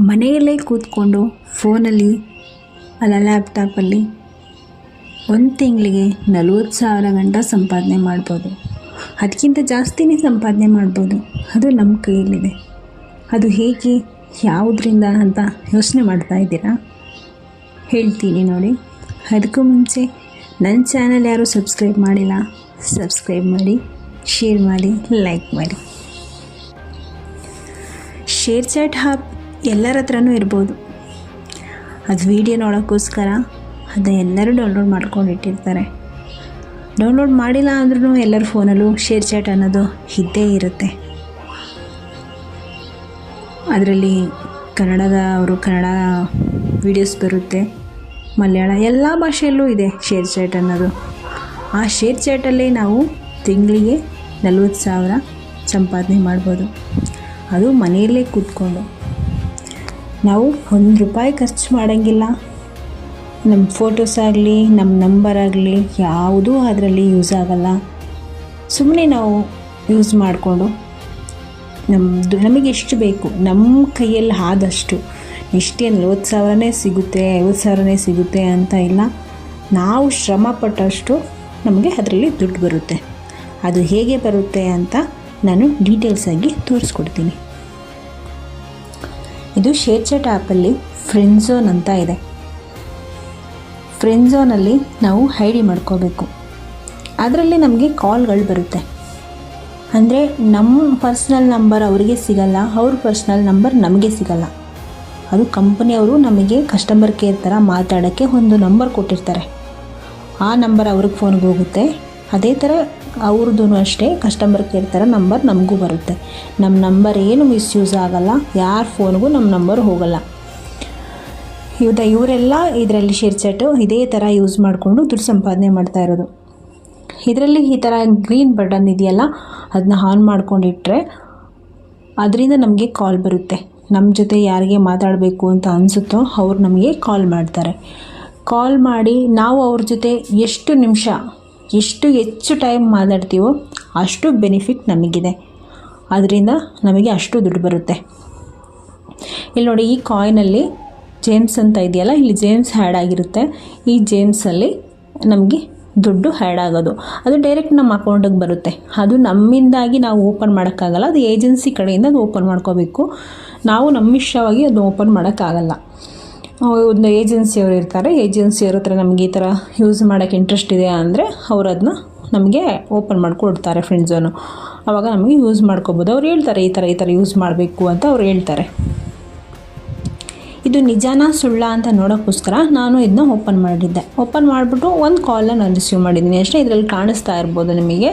ಮನೆಯಲ್ಲೇ ಕೂತ್ಕೊಂಡು ಫೋನಲ್ಲಿ ಅಲ್ಲ ಲ್ಯಾಪ್ಟಾಪಲ್ಲಿ ಒಂದು ತಿಂಗಳಿಗೆ ನಲ್ವತ್ತು ಸಾವಿರ ಗಂಟ ಸಂಪಾದನೆ ಮಾಡ್ಬೋದು. ಅದಕ್ಕಿಂತ ಜಾಸ್ತಿನೇ ಸಂಪಾದನೆ ಮಾಡ್ಬೋದು. ಅದು ನಮ್ಮ ಕೈಯಲ್ಲಿದೆ. ಅದು ಹೇಗೆ, ಯಾವುದರಿಂದ ಅಂತ ಯೋಚನೆ ಮಾಡ್ತಾ ಇದ್ದೀರಾ? ಹೇಳ್ತೀನಿ ನೋಡಿ. ಅದಕ್ಕೂ ಮುಂಚೆ ನನ್ನ ಚಾನಲ್ ಯಾರೂ ಸಬ್ಸ್ಕ್ರೈಬ್ ಮಾಡಿಲ್ಲ, ಸಬ್ಸ್ಕ್ರೈಬ್ ಮಾಡಿ, ಶೇರ್ ಮಾಡಿ, ಲೈಕ್ ಮಾಡಿ. ಶೇರ್ ಚಾಟ್ ಹ್ಯಾಪ್ ಎಲ್ಲರ ಹತ್ರನೂ ಇರ್ಬೋದು. ಅದು ವೀಡಿಯೋ ನೋಡೋಕ್ಕೋಸ್ಕರ ಅದನ್ನ ಎಲ್ಲರೂ ಡೌನ್ಲೋಡ್ ಮಾಡ್ಕೊಂಡು ಇಟ್ಟಿರ್ತಾರೆ. ಡೌನ್ಲೋಡ್ ಮಾಡಿಲ್ಲ ಅಂದ್ರೂ ಎಲ್ಲರ ಫೋನಲ್ಲೂ ಶೇರ್ ಚಾಟ್ ಅನ್ನೋದು ಇದ್ದೇ ಇರುತ್ತೆ. ಅದರಲ್ಲಿ ಕನ್ನಡದ ಅವರು ಕನ್ನಡ ವೀಡಿಯೋಸ್ ಬರುತ್ತೆ. ಮಲಯಾಳ ಎಲ್ಲ ಭಾಷೆಯಲ್ಲೂ ಇದೆ ಶೇರ್ ಚಾಟ್ ಅನ್ನೋದು. ಆ ಶೇರ್ ಚಾಟಲ್ಲೇ ನಾವು ತಿಂಗಳಿಗೆ ನಲ್ವತ್ತು ಸಾವಿರ ಸಂಪಾದನೆ ಮಾಡ್ಬೋದು. ಅದು ಮನೆಯಲ್ಲೇ ಕೂತ್ಕೊಂಡು. ನಾವು ಒಂದು ರೂಪಾಯಿ ಖರ್ಚು ಮಾಡೋಂಗಿಲ್ಲ. ನಮ್ಮ ಫೋಟೋಸ್ ಆಗಲಿ ನಮ್ಮ ನಂಬರ್ ಆಗಲಿ, ಯಾವುದೂ ಅದರಲ್ಲಿ ಯೂಸ್ ಆಗಲ್ಲ. ಸುಮ್ಮನೆ ನಾವು ಯೂಸ್ ಮಾಡಿಕೊಂಡು ನಮ್ಮದು ನಮಗೆ ಎಷ್ಟು ಬೇಕು ನಮ್ಮ ಕೈಯಲ್ಲಿ ಆದಷ್ಟು ಇಷ್ಟೇ ನಲ್ವತ್ತು ಸಾವಿರನೇ ಸಿಗುತ್ತೆ, ಐವತ್ತು ಸಾವಿರನೇ ಸಿಗುತ್ತೆ ಅಂತ ಇಲ್ಲ, ನಾವು ಶ್ರಮ ಪಟ್ಟಷ್ಟು ನಮಗೆ ಅದರಲ್ಲಿ ದುಡ್ಡು ಬರುತ್ತೆ. ಅದು ಹೇಗೆ ಬರುತ್ತೆ ಅಂತ ನಾನು ಡೀಟೇಲ್ಸಾಗಿ ತೋರಿಸ್ಕೊಡ್ತೀನಿ. ಇದು ಶೇರ್ಚಾಟ್ ಆ್ಯಪಲ್ಲಿ ಫ್ರೆಂಡ್ ಝೋನ್ ಅಂತ ಇದೆ. ಫ್ರೆಂಡ್ ಝೋನಲ್ಲಿ ನಾವು ಐ ಡಿ ಮಾಡ್ಕೋಬೇಕು. ಅದರಲ್ಲಿ ನಮಗೆ ಕಾಲ್ಗಳು ಬರುತ್ತೆ. ಅಂದರೆ ನಮ್ಮ ಪರ್ಸ್ನಲ್ ನಂಬರ್ ಅವರಿಗೆ ಸಿಗಲ್ಲ, ಅವ್ರ ಪರ್ಸ್ನಲ್ ನಂಬರ್ ನಮಗೆ ಸಿಗಲ್ಲ. ಅದು ಕಂಪನಿಯವರು ನಮಗೆ ಕಸ್ಟಮರ್ ಕೇರ್ ಥರ ಮಾತಾಡೋಕ್ಕೆ ಒಂದು ನಂಬರ್ ಕೊಟ್ಟಿರ್ತಾರೆ. ಆ ನಂಬರ್ ಅವ್ರಿಗೆ ಫೋನ್ಗೆ ಹೋಗುತ್ತೆ. ಅದೇ ಥರ ಅವ್ರದ್ದು ಅಷ್ಟೇ ಕಸ್ಟಮರ್ ಕೇರ್ ಥರ ನಂಬರ್ ನಮಗೂ ಬರುತ್ತೆ. ನಮ್ಮ ನಂಬರ್ ಏನು ಮಿಸ್ಯೂಸ್ ಆಗಲ್ಲ, ಯಾರ ಫೋನ್ಗೂ ನಮ್ಮ ನಂಬರ್ ಹೋಗಲ್ಲ. ಇವತ್ತ ಇವರೆಲ್ಲ ಇದರಲ್ಲಿ ಶೇರ್ ಚಾಟು ಇದೇ ಥರ ಯೂಸ್ ಮಾಡಿಕೊಂಡು ದುಡ್ಡು ಸಂಪಾದನೆ ಮಾಡ್ತಾ ಇರೋದು. ಇದರಲ್ಲಿ ಈ ಥರ ಗ್ರೀನ್ ಬಟನ್ ಇದೆಯಲ್ಲ ಅದನ್ನ ಆನ್ ಮಾಡ್ಕೊಂಡಿಟ್ರೆ ಅದರಿಂದ ನಮಗೆ ಕಾಲ್ ಬರುತ್ತೆ. ನಮ್ಮ ಜೊತೆ ಯಾರಿಗೆ ಮಾತಾಡಬೇಕು ಅಂತ ಅನಿಸುತ್ತೋ ಅವ್ರು ನಮಗೆ ಕಾಲ್ ಮಾಡ್ತಾರೆ. ಕಾಲ್ ಮಾಡಿ ನಾವು ಅವ್ರ ಜೊತೆ ಎಷ್ಟು ನಿಮಿಷ ಎಷ್ಟು ಹೆಚ್ಚು ಟೈಮ್ ಮಾತಾಡ್ತೀವೋ ಅಷ್ಟು ಬೆನಿಫಿಟ್ ನಮಗಿದೆ. ಅದರಿಂದ ನಮಗೆ ಅಷ್ಟು ದುಡ್ಡು ಬರುತ್ತೆ. ಇಲ್ಲಿ ನೋಡಿ ಈ ಕಾಯಿನಲ್ಲಿ ಜೇಮ್ಸ್ ಅಂತ ಇದೆಯಲ್ಲ, ಇಲ್ಲಿ ಜೇಮ್ಸ್ ಹ್ಯಾಡ್ ಆಗಿರುತ್ತೆ. ಈ ಜೇಮ್ಸಲ್ಲಿ ನಮಗೆ ದುಡ್ಡು ಹ್ಯಾಡ್ ಆಗೋದು. ಅದು ಡೈರೆಕ್ಟ್ ನಮ್ಮ ಅಕೌಂಟಿಗೆ ಬರುತ್ತೆ. ಅದು ನಮ್ಮಿಂದಾಗಿ ನಾವು ಓಪನ್ ಮಾಡೋಕ್ಕಾಗಲ್ಲ, ಅದು ಏಜೆನ್ಸಿ ಕಡೆಯಿಂದ ಅದು ಓಪನ್ ಮಾಡ್ಕೋಬೇಕು. ನಾವು ನಮ್ಮ ಇಷ್ಟವಾಗಿ ಅದು ಓಪನ್ ಮಾಡೋಕ್ಕಾಗಲ್ಲ. ಒಂದು ಏಜೆನ್ಸಿಯವರು ಇರ್ತಾರೆ. ಏಜೆನ್ಸಿಯವ್ರ ಹತ್ರ ನಮಗೆ ಈ ಥರ ಯೂಸ್ ಮಾಡೋಕ್ಕೆ ಇಂಟ್ರೆಸ್ಟ್ ಇದೆ ಅಂದರೆ ಅವ್ರು ಅದನ್ನ ನಮಗೆ ಓಪನ್ ಮಾಡಿಕೊಡ್ತಾರೆ ಫ್ರೆಂಡ್ಸನ್ನು ಆವಾಗ ನಮಗೆ ಯೂಸ್ ಮಾಡ್ಕೋಬೋದು. ಅವ್ರು ಹೇಳ್ತಾರೆ ಈ ಥರ ಈ ಥರ ಯೂಸ್ ಮಾಡಬೇಕು ಅಂತ ಅವ್ರು ಹೇಳ್ತಾರೆ. ಇದು ನಿಜಾನ ಸುಳ್ಳ ಅಂತ ನೋಡೋಕ್ಕೋಸ್ಕರ ನಾನು ಇದನ್ನ ಓಪನ್ ಮಾಡಿದ್ದೆ. ಓಪನ್ ಮಾಡಿಬಿಟ್ಟು ಒಂದು ಕಾಲನ್ನ ನಾನು ರಿಸೀವ್ ಮಾಡಿದ್ದೀನಿ. ಅಷ್ಟೇ ಇದರಲ್ಲಿ ಕಾಣಿಸ್ತಾ ಇರ್ಬೋದು ನಿಮಗೆ?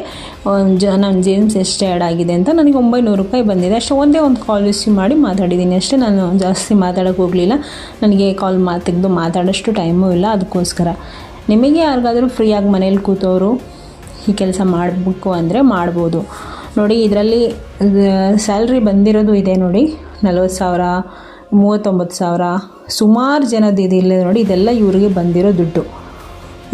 ಜ ನನ್ನ ಜೇಮ್ಸ್ ಎಷ್ಟು ಆ್ಯಡ್ ಆಗಿದೆ ಅಂತ ನನಗೆ ಒಂಬೈನೂರು ರೂಪಾಯಿ ಬಂದಿದೆ. ಅಷ್ಟೇ ಒಂದೇ ಒಂದು ಕಾಲ್ ರಿಸೀವ್ ಮಾಡಿ ಮಾತಾಡಿದ್ದೀನಿ. ಅಷ್ಟೇ ನಾನು ಜಾಸ್ತಿ ಮಾತಾಡೋಕ್ಕೆ ಹೋಗಲಿಲ್ಲ. ನನಗೆ ಕಾಲ್ ಮಾ, ತೆಗೆದು ಮಾತಾಡೋಷ್ಟು ಟೈಮೂ ಇಲ್ಲ. ಅದಕ್ಕೋಸ್ಕರ ನಿಮಗೆ ಯಾರಿಗಾದರೂ ಫ್ರೀಯಾಗಿ ಮನೇಲಿ ಕೂತವರು ಈ ಕೆಲಸ ಮಾಡಬೇಕು ಅಂದರೆ ಮಾಡ್ಬೋದು. ನೋಡಿ, ಇದರಲ್ಲಿ ಸ್ಯಾಲ್ರಿ ಬಂದಿರೋದು ಇದೆ ನೋಡಿ. ನಲ್ವತ್ತು ಸಾವಿರ ಮೂವತ್ತೊಂಬತ್ತು ಸಾವಿರ. ಸುಮಾರು ಜನದ್ದು ಇದೆ ನೋಡಿ, ಇದೆಲ್ಲ ಇವರಿಗೆ ಬಂದಿರೋ ದುಡ್ಡು.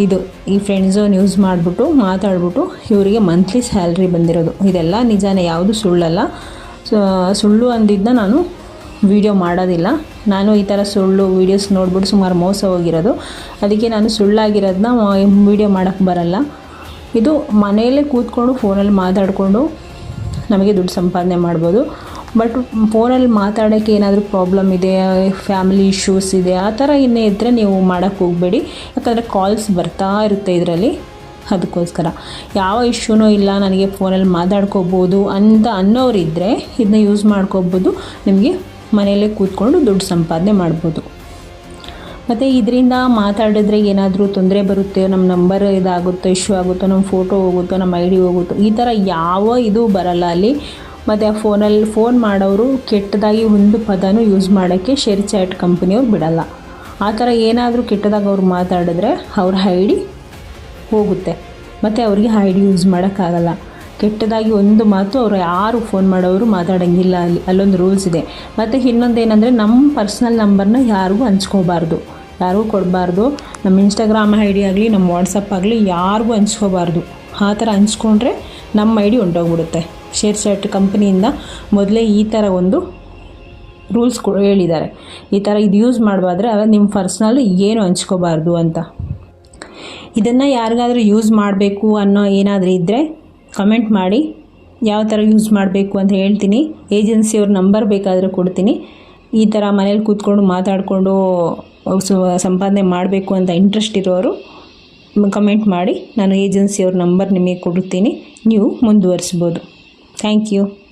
ಇದು ಈ ಫ್ರೆಂಡ್ ಝೋನ್ ಯೂಸ್ ಮಾಡಿಬಿಟ್ಟು, ಮಾತಾಡ್ಬಿಟ್ಟು ಇವರಿಗೆ ಮಂತ್ಲಿ ಸ್ಯಾಲ್ರಿ ಬಂದಿರೋದು. ಇದೆಲ್ಲ ನಿಜಾನೇ ಯಾವುದು ಸುಳ್ಳಲ್ಲ. ಸುಳ್ಳು ಅಂದಿದ್ದ ನಾನು ವೀಡಿಯೋ ಮಾಡೋದಿಲ್ಲ. ನಾನು ಈ ಥರ ಸುಳ್ಳು ವೀಡಿಯೋಸ್ ನೋಡ್ಬಿಟ್ಟು ಸುಮಾರು ಮೋಸ ಹೋಗಿರೋದು. ಅದಕ್ಕೆ ನಾನು ಸುಳ್ಳಾಗಿರೋದನ್ನ ವೀಡಿಯೋ ಮಾಡೋಕ್ಕೆ ಬರಲ್ಲ. ಇದು ಮನೆಯಲ್ಲೇ ಕೂತ್ಕೊಂಡು ಫೋನಲ್ಲಿ ಮಾತಾಡಿಕೊಂಡು ನಮಗೆ ದುಡ್ಡು ಸಂಪಾದನೆ ಮಾಡ್ಬೋದು. ಬಟ್ ಫೋನಲ್ಲಿ ಮಾತಾಡೋಕ್ಕೆ ಏನಾದರೂ ಪ್ರಾಬ್ಲಮ್ ಇದೆ ಫ್ಯಾಮಿಲಿ ಇಶ್ಯೂಸ್ ಇದೆ, ಆ ಥರ ಏನೇ ಇದ್ದರೆ ನೀವು ಮಾಡೋಕ್ಕೆ ಹೋಗಬೇಡಿ. ಯಾಕಂದರೆ ಕಾಲ್ಸ್ ಬರ್ತಾ ಇರುತ್ತೆ ಇದರಲ್ಲಿ. ಅದಕ್ಕೋಸ್ಕರ ಯಾವ ಇಶ್ಯೂನೂ ಇಲ್ಲ, ನನಗೆ ಫೋನಲ್ಲಿ ಮಾತಾಡ್ಕೋಬೋದು ಅಂತ ಅನ್ನೋರಿದ್ದರೆ ಇದನ್ನ ಯೂಸ್ ಮಾಡ್ಕೋಬೋದು. ನಿಮಗೆ ಮನೆಯಲ್ಲೇ ಕೂತ್ಕೊಂಡು ದುಡ್ಡು ಸಂಪಾದನೆ ಮಾಡ್ಬೋದು. ಮತ್ತು ಇದರಿಂದ ಮಾತಾಡಿದ್ರೆ ಏನಾದರೂ ತೊಂದರೆ ಬರುತ್ತೆ ನಮ್ಮ ನಂಬರ್ ಇದಾಗುತ್ತೋ ಇಶ್ಯೂ ಆಗುತ್ತೋ ನಮ್ಮ ಫೋಟೋ ಹೋಗುತ್ತೋ ನಮ್ಮ ಐ ಡಿ ಹೋಗುತ್ತೋ, ಈ ಥರ ಯಾವ ಇದು ಬರಲ್ಲ ಅಲ್ಲಿ. ಮತ್ತು ಆ ಫೋನಲ್ಲಿ ಫೋನ್ ಮಾಡೋರು ಕೆಟ್ಟದಾಗಿ ಒಂದು ಪದನೂ ಯೂಸ್ ಮಾಡೋಕ್ಕೆ ಶೇರ್ ಚಾಟ್ ಕಂಪ್ನಿಯವ್ರು ಬಿಡಲ್ಲ. ಆ ಥರ ಏನಾದರೂ ಕೆಟ್ಟದಾಗ ಅವ್ರು ಮಾತಾಡಿದ್ರೆ ಅವ್ರ ಐ ಡಿ ಹೋಗುತ್ತೆ. ಮತ್ತು ಅವ್ರಿಗೆ ಐ ಡಿ ಯೂಸ್ ಮಾಡೋಕ್ಕಾಗಲ್ಲ. ಕೆಟ್ಟದಾಗಿ ಒಂದು ಮಾತು ಅವರು ಯಾರು ಫೋನ್ ಮಾಡೋರು ಮಾತಾಡೋಂಗಿಲ್ಲ. ಅಲ್ಲಿ ಅಲ್ಲೊಂದು ರೂಲ್ಸ್ ಇದೆ. ಮತ್ತು ಇನ್ನೊಂದು ಏನಂದರೆ ನಮ್ಮ ಪರ್ಸ್ನಲ್ ನಂಬರ್ನ ಯಾರಿಗೂ ಹಂಚ್ಕೋಬಾರ್ದು. ಯಾರಿಗೂ ಕೊಡಬಾರ್ದು. ನಮ್ಮ ಇನ್ಸ್ಟಾಗ್ರಾಮ್ ಐ ಡಿ ಆಗಲಿ, ನಮ್ಮ ವಾಟ್ಸಪ್ ಆಗಲಿ ಯಾರಿಗೂ ಹಂಚ್ಕೋಬಾರ್ದು. ಆ ಥರ ಹಂಚ್ಕೊಂಡ್ರೆ ನಮ್ಮ ಐ ಡಿ ಹೊಂಟೋಗ್ಬಿಡುತ್ತೆ ಶೇರ್ ಚಾಟ್ ಕಂಪ್ನಿಯಿಂದ ಮೊದಲೇ ಈ ಥರ ಒಂದು ರೂಲ್ಸ್ ಕೂಡ ಹೇಳಿದ್ದಾರೆ. ಈ ಥರ ಇದು ಯೂಸ್ ಮಾಡಬಾರ್ದ್ರೆ ನಿಮ್ಮ ಪರ್ಸ್ನಲ್ಲಿ ಏನು ಹಂಚ್ಕೋಬಾರ್ದು ಅಂತ. ಇದನ್ನು ಯಾರಿಗಾದರೂ ಯೂಸ್ ಮಾಡಬೇಕು ಅನ್ನೋ ಏನಾದರೂ ಇದ್ದರೆ ಕಮೆಂಟ್ ಮಾಡಿ. ಯಾವ ಥರ ಯೂಸ್ ಮಾಡಬೇಕು ಅಂತ ಹೇಳ್ತೀನಿ. ಏಜೆನ್ಸಿಯವ್ರ ನಂಬರ್ ಬೇಕಾದರೂ ಕೊಡ್ತೀನಿ. ಈ ಥರ ಮನೇಲಿ ಕೂತ್ಕೊಂಡು ಮಾತಾಡಿಕೊಂಡು ಸಂಪಾದನೆ ಮಾಡಬೇಕು ಅಂತ ಇಂಟ್ರೆಸ್ಟ್ ಇರೋರು ಕಮೆಂಟ್ ಮಾಡಿ. ನಾನು ಏಜೆನ್ಸಿಯವ್ರ ನಂಬರ್ ನಿಮಗೆ ಕೊಡುತ್ತೀನಿ. ನೀವು ಮುಂದುವರಿಸ್ಬೋದು. Thank you.